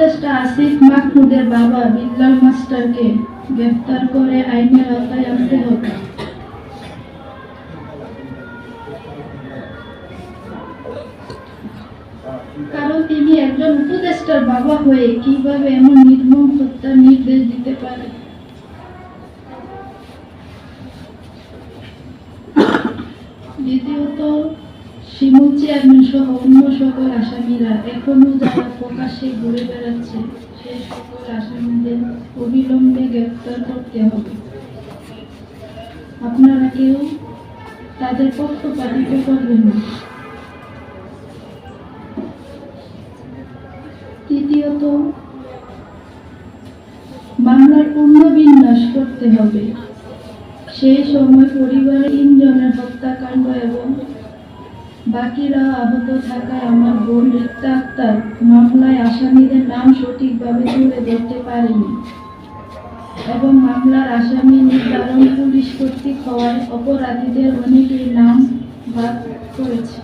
উপদেষ্টা আসিফ মাহমুদের বাবা বিল্লাল মাস্টারকে গ্রেফতার করে আইনের আওতায় আনতে হবে। কারণ তিনি একজন উপদেষ্টার বাবা হয়ে কীভাবে এমন নির্মম হত্যার নির্দেশ দিতে পারে? দ্বিতীয়ত শিমুল চেয়ারম্যান সহ অন্য সকল আসামিরা এখনও যারা প্রকাশ্যে ঘুরে বেড়াচ্ছে, সেই সকল আসামিদের অবিলম্বে গ্রেপ্তার করতে হবে। আপনারা কেউ তাদের পক্ষপাতিত্ব করবেন তৃতীয়ত মামলার পুনর্বিন্যাস করতে হবে। সেই সময় পরিবারের তিনজনের হত্যাকাণ্ড এবং বাকিরা আহত থাকায় আমার বোন রিক্তা আক্তার মামলায় আসামিদের নাম সঠিকভাবে তুলে ধরতে পারেনি এবং মামলার আসামি নির্ধারণ পুলিশ কর্তৃক হওয়ায় অপরাধীদের অনেকেই নাম বাদ করেছে।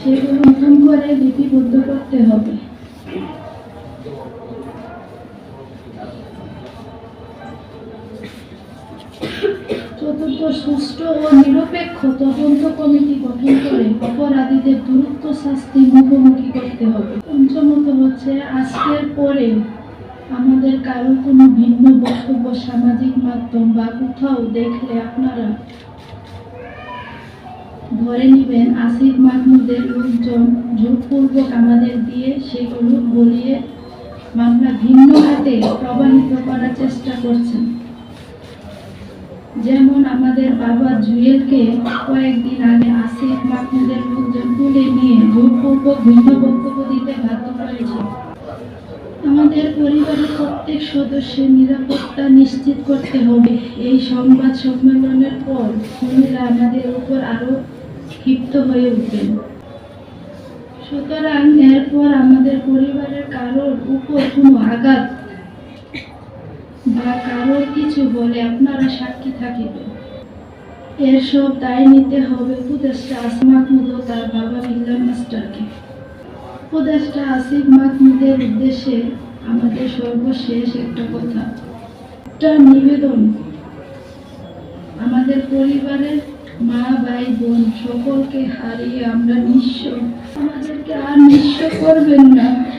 সেগুলো নতুন করে লিপিবদ্ধ করতে হবে। সুষ্ঠু ও নিরপেক্ষ তদন্ত কমিটি গঠন করে অপরাধীদের দ্রুত শাস্তি মুখোমুখি করতে হবে। পঞ্চমত হচ্ছে, আজকের পরে আমাদের কারও কোনো ভিন্ন বক্তব্য সামাজিক মাধ্যম বা কোথাও দেখলে আপনারা ধরে নেবেন, আসিফ মাহমুদের লোকজন জোরপূর্বক আমাদের দিয়ে সেগুলো বলিয়ে মামলা ভিন্ন হাতে প্রবাহিত করার চেষ্টা করছেন। যেমন আমাদের বাবা জুয়েলকে কয়েকদিন আগে আসিফ মাহমুদের লোকজন তুলে নিয়ে জোরপূর্বক ভিন্ন বক্তব্য দিতে বাধ্য করেছে। আমাদের পরিবারের প্রত্যেক সদস্যের নিরাপত্তা নিশ্চিত করতে হবে। এই সংবাদ সম্মেলনের পর খুনিরা আমাদের উপর আরও ক্ষিপ্ত হয়ে উঠবেন। সুতরাং এরপর আমাদের পরিবারের কারোর উপর কোনো আঘাত বা কারোর কিছু বলে আপনারা সাক্ষী থাকিবেন। এর সব দায় নিতে হবে উপদেষ্টা আসিফ মাহমুদ ও তার বাবা বিল্লাল মাস্টারকে। উপদেষ্টা আসিফ মাহমুদের উদ্দেশ্যে আমাদের সর্বশেষ একটা কথা। একটা নিবেদন। আমাদের পরিবারের মা, ভাই, বোন সকলকে হারিয়ে আমরা নিঃস্ব। আমাদেরকে আর নিঃস্ব করবেন না।